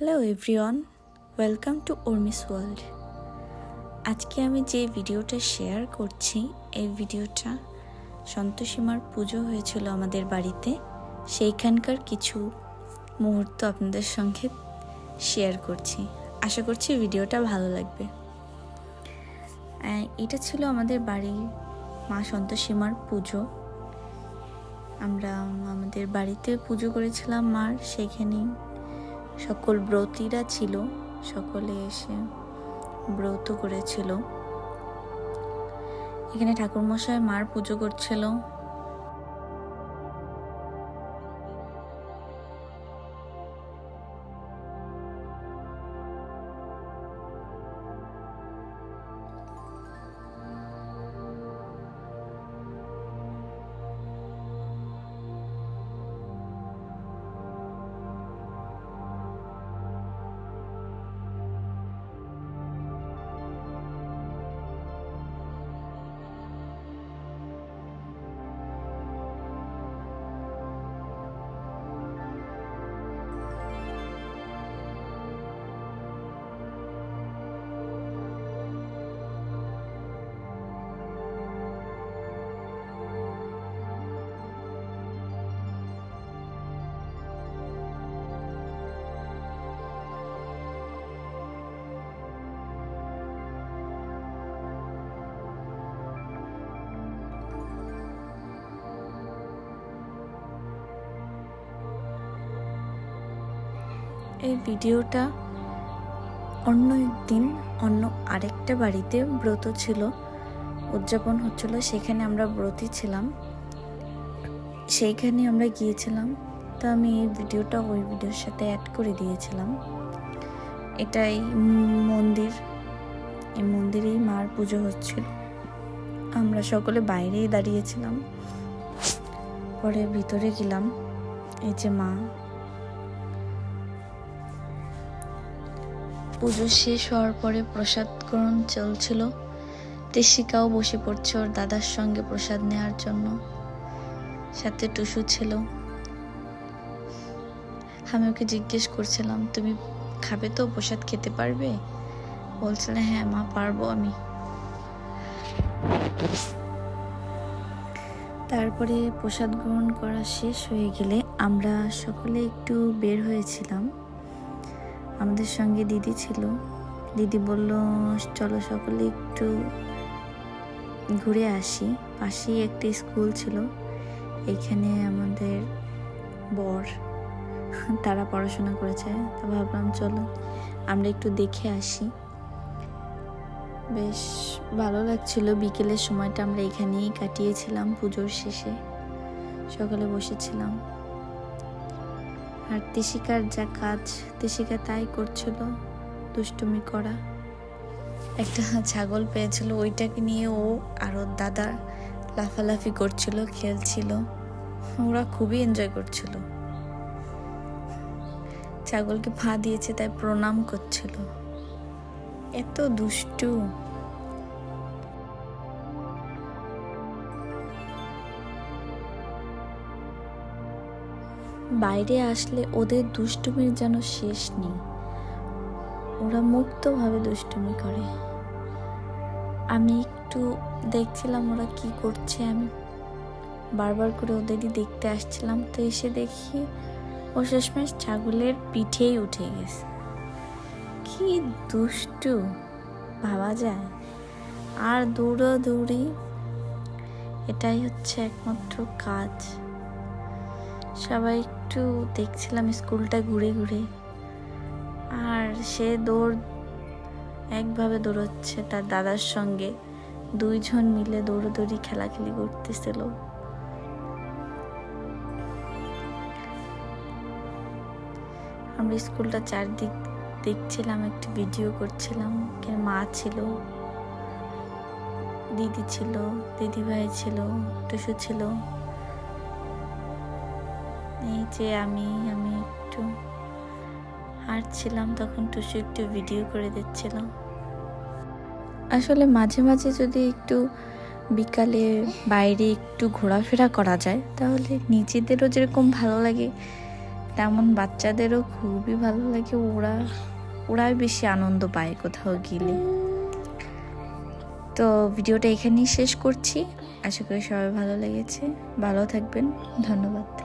Hello everyone, welcome to Urmi's world. আজকে আমি যে ভিডিওটা শেয়ার করছি, এই ভিডিওটা সন্তোষীমার পুজো হয়েছিল আমাদের বাড়িতে। সেইখানকার কিছু মুহূর্ত আপনাদের সঙ্গে শেয়ার করছি। আশা করছি ভিডিওটা ভালো লাগবে। এটা ছিল আমাদের বাড়ির মা সন্তোষীমার পুজো। আমরা, আমাদের বাড়িতে পুজো করেছিলাম মার, সেইখানেই সকল ব্রতীরা ছিল সকলে এসে ব্রত করেছিল। এখানে ঠাকুরমশাই মার পুজো করছিল। এই ভিডিওটা অন্য একদিন, অন্য আরেকটা বাড়িতে ব্রত ছিল, উদযাপন হচ্ছিল, সেখানে আমরা ব্রতী ছিলাম। সেইখানে আমরা গিয়েছিলাম, তো আমি এই ভিডিওটা ওই ভিডিওর সাথে অ্যাড করে দিয়েছিলাম। এটাই মন্দির, এই মন্দিরেই মার পুজো হচ্ছিল। আমরা সকলে বাইরেই দাঁড়িয়েছিলাম, পরে ভিতরে গেলাম, এই যে মা পুজো শেষ হওয়ার পরে প্রসাদ গ্রহণ চলছিল। তেশিকাও বসে পড়ছে ওর দাদার সঙ্গে প্রসাদ নেওয়ার জন্য। সাথে টুসু ছিল। আমি ওকে জিজ্ঞেস করছিলাম, তুমি খাবে তো? প্রসাদ খেতে পারবে? বলছিল হ্যাঁ মা, পারব আমি। তারপরে প্রসাদ গ্রহণ করা শেষ হয়ে গেলে আমরা সকলে একটু বের হয়েছিলাম। আমাদের সঙ্গে দিদি ছিল। দিদি বলল, চলো সকলে একটু ঘুরে আসি। পাশেই একটা স্কুল ছিল। এখানে আমাদের বর, তারা পড়াশোনা করেছে। তা ভাবলাম, চলো, আমরা একটু দেখে আসি। বেশ ভালো লাগছিল। বিকেলের সময়টা আমরা এখানেই কাটিয়েছিলাম পুজোর শেষে। সকালে বসেছিলাম। আর তিশিকার যা কাজ, তিশিকা তাই করছিল দুষ্টুমি করা। একটা ছাগল পেয়েছিল, ওইটাকে নিয়ে ও আর ওর দাদা লাফালাফি করছিল, খেলছিল। ওরা খুবই এনজয় করছিল। ছাগলকে ফা দিয়েছে, তাই প্রণাম করছিল। এত দুষ্টু। বাইরে আসলে ওদের দুষ্টুমির যেন শেষ নেই। ওরা মুক্তভাবে দুষ্টুমি করে। আমি একটু দেখছিলাম ওরা কি করছে। আমি বারবার করে ওদেরই দেখতে আসছিলাম। তো এসে দেখি ও শেষমেশ ছাগলের পিঠেই উঠে গেছে। কি দুষ্টু, ভাবা যায়? আর দৌড়াদৌড়ি, এটাই হচ্ছে একমাত্র কাজ। সবাই একটু দেখছিলাম স্কুলটা ঘুরে ঘুরে। আর সে দৌড়, একভাবে দৌড়চ্ছে তার দাদার সঙ্গে। দুইজন মিলে দৌড়োদৌড়ি, খেলাখেলি করতেছিল। আমরা স্কুলটা চারদিক দেখছিলাম, একটু ভিডিও করছিলাম। মা ছিল, দিদি ছিল দিদি ভাই ছিল, টুসু ছিল। এই যে আমি আমি একটু হাঁটছিলাম, তখন টুসু একটু ভিডিও করে দিচ্ছিলাম আসলে মাঝে মাঝে যদি একটু বিকালে বাইরে একটু ঘোরাফেরা করা যায়, তাহলে নিজেদেরও যেরকম ভালো লাগে, তেমন বাচ্চাদেরও খুবই ভালো লাগে। ওরা, ওরাই বেশি আনন্দ পায় কোথাও গেলে। তো ভিডিওটা এখানেই শেষ করছি। আশা করি সবাই ভালো লেগেছে। ভালো থাকবেন। ধন্যবাদ।